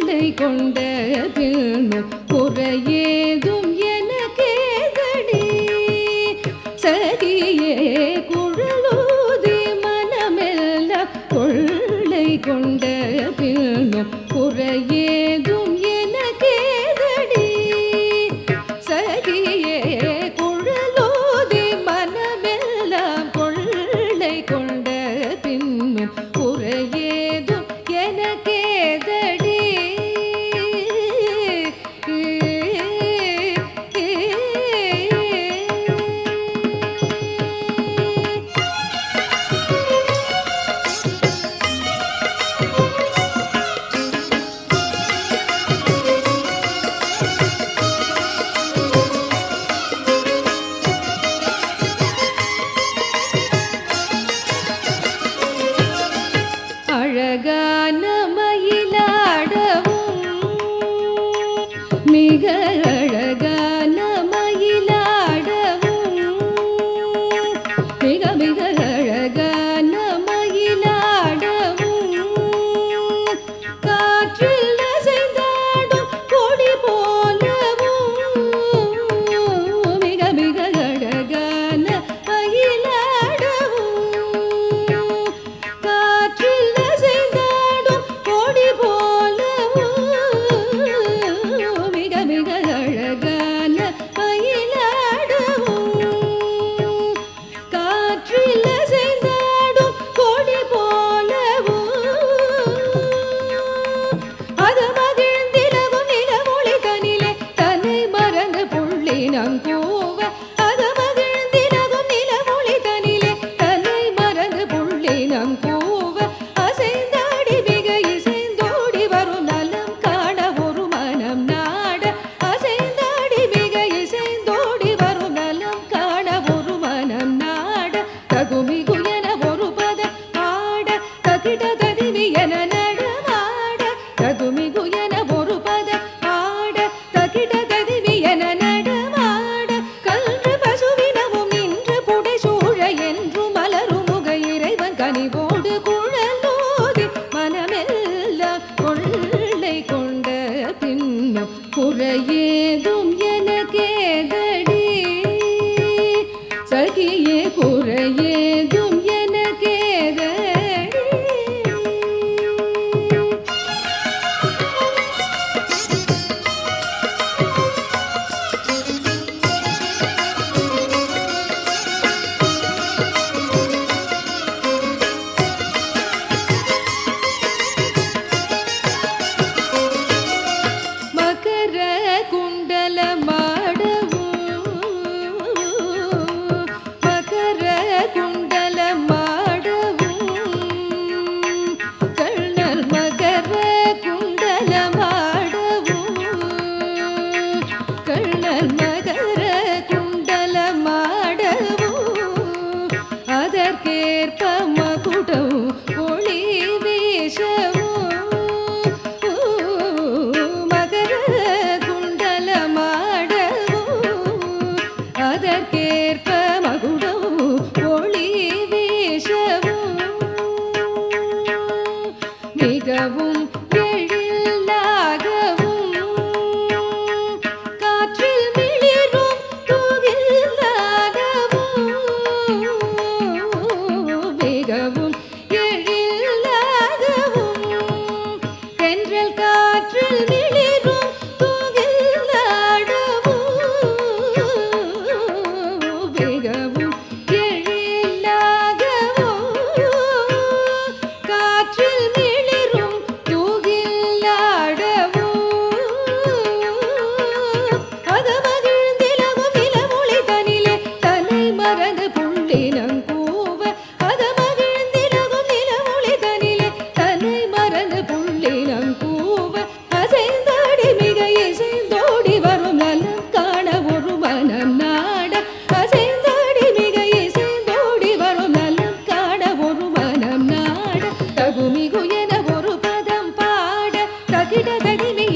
கருணை கொண்ட பின்னும் குறையேதும் எனக்கேதடி சகியே குழலூதி மனமெல்லாம் கொள்ளை கொண்ட குறையேதும் மிக 不问。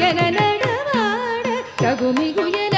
என நடவாட தகுமிகுய